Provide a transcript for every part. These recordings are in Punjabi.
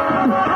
Oh!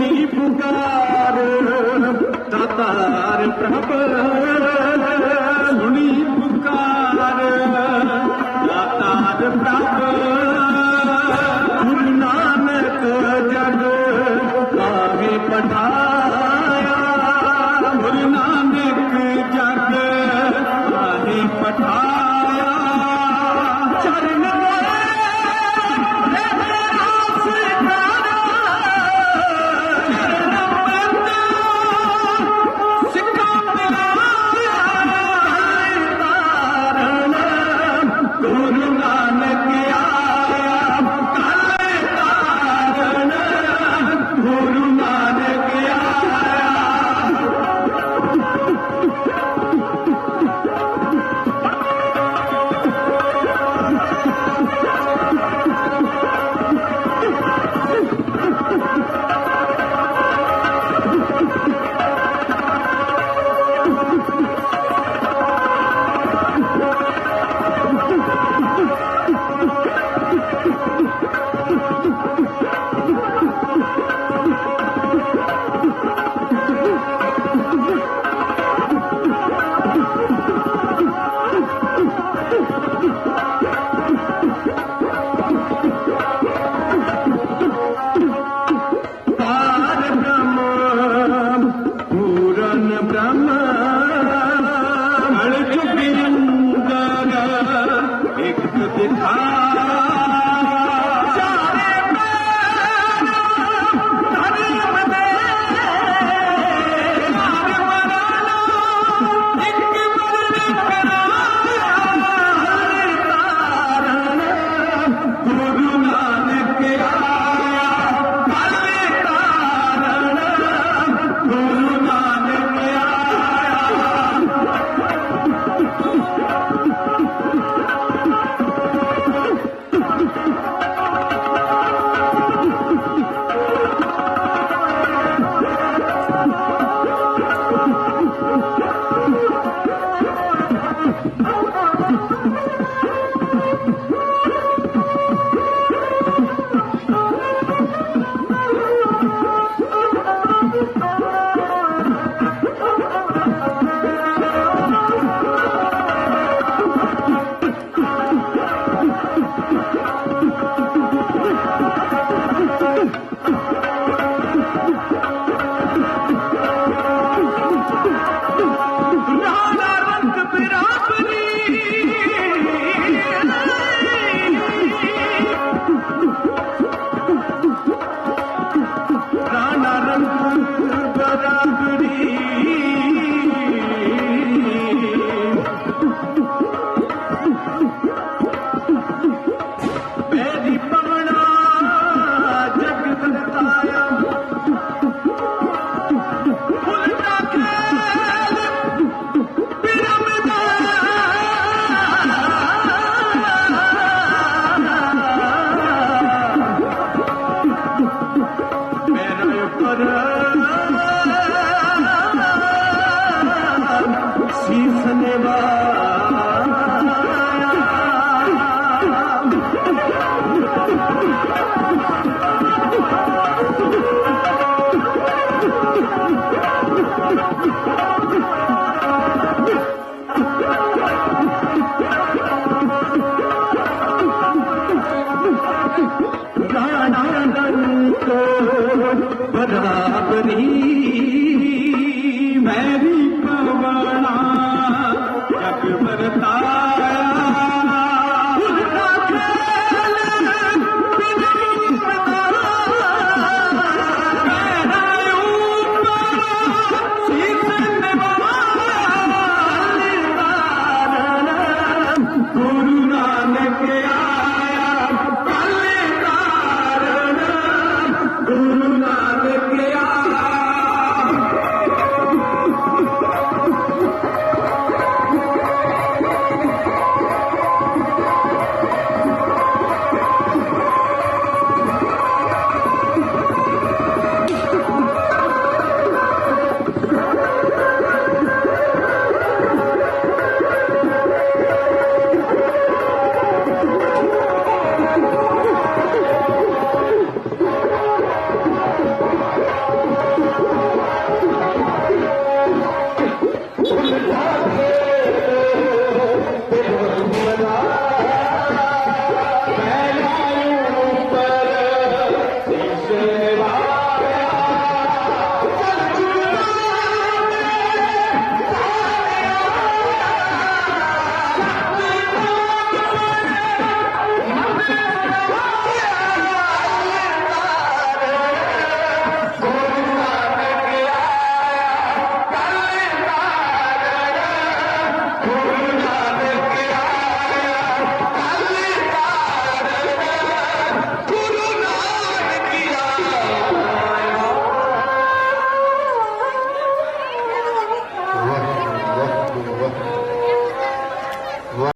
ਆਪਣੀ ਪੁਕਾਰ। ਦਾਤਾਰ ਪ੍ਰਭ ਸੁਣੀ ਪੁਕਾਰ। ਦਾਤਾਰ ਪ੍ਰਭ ਗੁਰੂ ਨਾਨਕ ਜਗ ਕਾਵੇ ਪਠਾ देखा सीस नेवा